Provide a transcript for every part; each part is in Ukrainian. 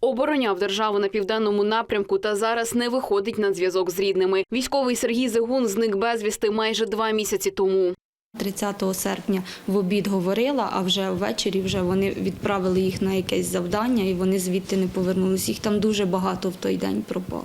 Обороняв державу на південному напрямку та зараз не виходить на зв'язок з рідними. Військовий Сергій Зигун зник безвісти майже два місяці тому. 30 серпня в обід говорила, а вже ввечері вже вони відправили їх на якесь завдання і вони звідти не повернулись. Їх там дуже багато в той день пропало.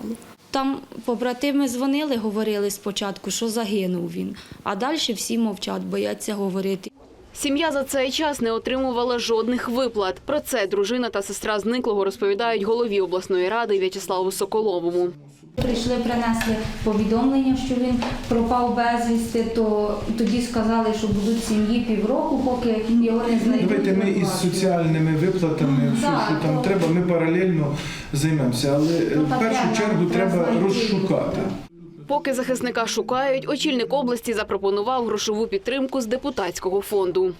Там побратими дзвонили, говорили спочатку, що загинув він, а далі всі мовчать, бояться говорити. Сім'я за цей час не отримувала жодних виплат. Про це дружина та сестра зниклого розповідають голові обласної ради В'ячеславу Соколовому. Прийшли, принесли повідомлення, що він пропав безвісти, то тоді сказали, що будуть сім'ї півроку, поки його не знайдуть. Давайте ми із соціальними виплатами, все, Так, що там треба, ми паралельно займемося. Але Ну, в першу чергу треба розшукати. Поки захисника шукають, очільник області запропонував грошову підтримку з депутатського фонду.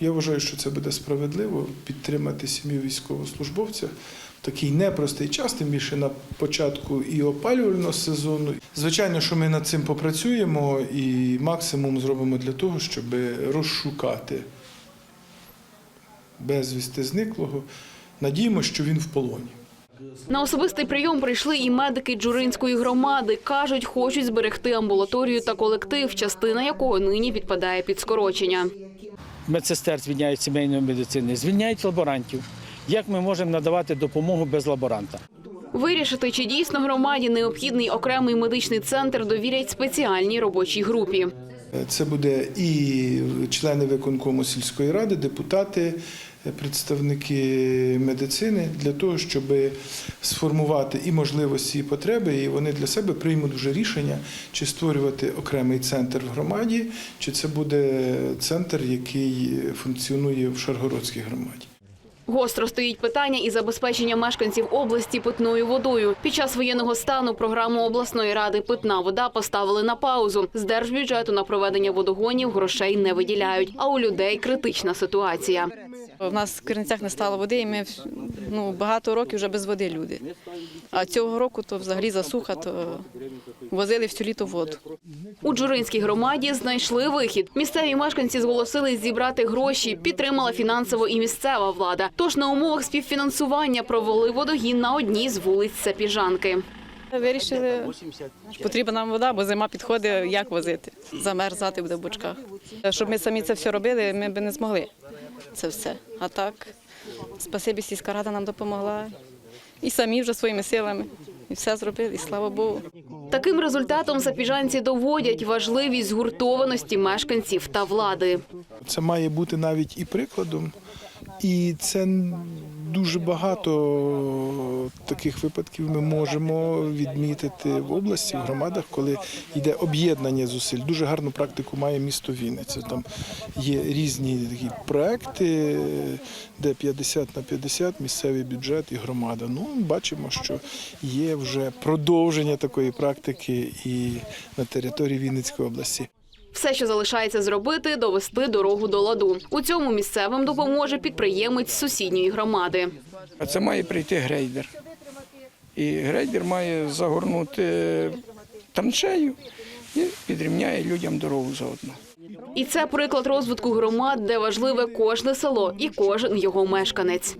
Я вважаю, що це буде справедливо підтримати сім'ю військовослужбовця в такий непростий час, тим більше на початку і опалювального сезону. Звичайно, що ми над цим попрацюємо і максимум зробимо для того, щоб розшукати безвісти зниклого. Надіємося, що він в полоні. На особистий прийом прийшли і медики Джуринської громади. Кажуть, хочуть зберегти амбулаторію та колектив, частина якого нині підпадає під скорочення. медсестер звільняють сімейної медицини, звільняють лаборантів. Як ми можемо надавати допомогу без лаборанта? Вирішити, чи дійсно громаді необхідний окремий медичний центр, довірять спеціальній робочій групі. Це буде і члени виконкому сільської ради, депутати, представники медицини для того, щоб сформувати і можливості, і потреби, і вони для себе приймуть вже рішення, чи створювати окремий центр в громаді, чи це буде центр, який функціонує в Шаргородській громаді. Гостро стоїть питання і забезпечення мешканців області питною водою. Під час воєнного стану програму обласної ради Питна вода поставили на паузу. З держбюджету на проведення водогонів грошей не виділяють. А у людей критична ситуація. У нас в Креницях не стало води, і ми ну, багато років вже без води люди. А цього року то взагалі засуха, то возили всю літо воду. У Джуринській громаді знайшли вихід. Місцеві мешканці зголосились зібрати гроші. Підтримала фінансово і місцева влада. Тож на умовах співфінансування провели водогін на одній з вулиць Сапіжанки. Вирішили, потрібна нам вода, бо зима підходить, як возити. Замерзати буде в бочках. Щоб ми самі це все робили, ми б не змогли це все. А так, спасибі, сільська рада нам допомогла. І самі вже своїми силами. І все зробили, і слава Богу. Таким результатом запіжанці доводять важливість згуртованості мешканців та влади. Це має бути навіть і прикладом, і це дуже багато таких випадків ми можемо відмітити в області, в громадах, коли йде об'єднання зусиль. Дуже гарну практику має місто Вінниця. Там є різні такі проекти, де 50 на 50 місцевий бюджет і громада. Ну, бачимо, що є вже продовження такої практики і на території Вінницької області. Все, що залишається зробити, довести дорогу до ладу. У цьому місцевим допоможе підприємець з сусідньої громади. А це має прийти грейдер. І грейдер має загорнути траншею і підрівняє людям дорогу заодно. І це приклад розвитку громад, де важливе кожне село і кожен його мешканець.